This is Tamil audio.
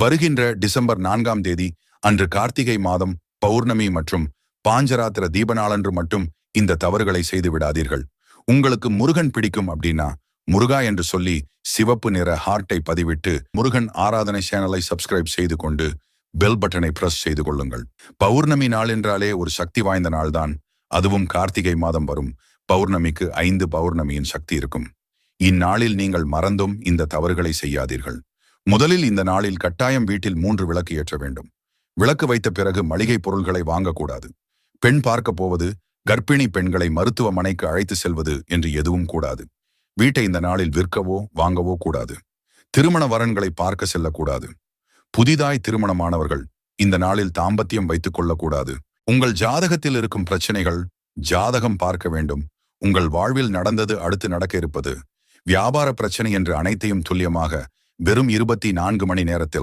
வருகின்ற டிசம்பர் நான்காம் தேதி அன்று கார்த்திகை மாதம் பௌர்ணமி மற்றும் பாஞ்சராத்திர தீப நாளன்று மட்டும் இந்த தவறுகளை செய்து விடாதீர்கள். உங்களுக்கு முருகன் பிடிக்கும் அப்படின்னா முருகா என்று சொல்லி சிவப்பு நிற ஹார்ட்டை பதிவிட்டு முருகன் ஆராதனை சேனலை சப்ஸ்கிரைப் செய்து கொண்டு பெல் பட்டனை பிரஸ் செய்து கொள்ளுங்கள். பௌர்ணமி நாள் என்றாலே ஒரு சக்தி வாய்ந்த நாள்தான். அதுவும் கார்த்திகை மாதம் வரும். பௌர்ணமிக்கு ஐந்து பௌர்ணமியின் சக்தி இருக்கும். இந்நாளில் நீங்கள் மறந்தும் இந்த தவறுகளை செய்யாதீர்கள். முதலில் இந்த நாளில் கட்டாயம் வீட்டில் மூன்று விளக்கு ஏற்ற வேண்டும். விளக்கு வைத்த பிறகு மளிகை பொருள்களை வாங்கக்கூடாது. பெண் பார்க்க போவது கர்ப்பிணி பெண்களை மருத்துவமனைக்கு அழைத்து செல்வது என்று எதுவும் கூடாது. வீட்டை இந்த நாளில் விற்கவோ வாங்கவோ கூடாது. திருமண வரன்களை பார்க்க செல்லக்கூடாது. புதிதாய் திருமணமானவர்கள் இந்த நாளில் தாம்பத்தியம் வைத்துக் கொள்ளக்கூடாது. உங்கள் ஜாதகத்தில் இருக்கும் பிரச்சனைகள் ஜாதகம் பார்க்க வேண்டும். உங்கள் வாழ்வில் நடந்தது அடுத்து நடக்க இருப்பது. வியாபார பிரச்சனை என்று அனைத்தையும் துல்லியமாக வெறும் இருபத்தி நான்கு மணி நேரத்தில்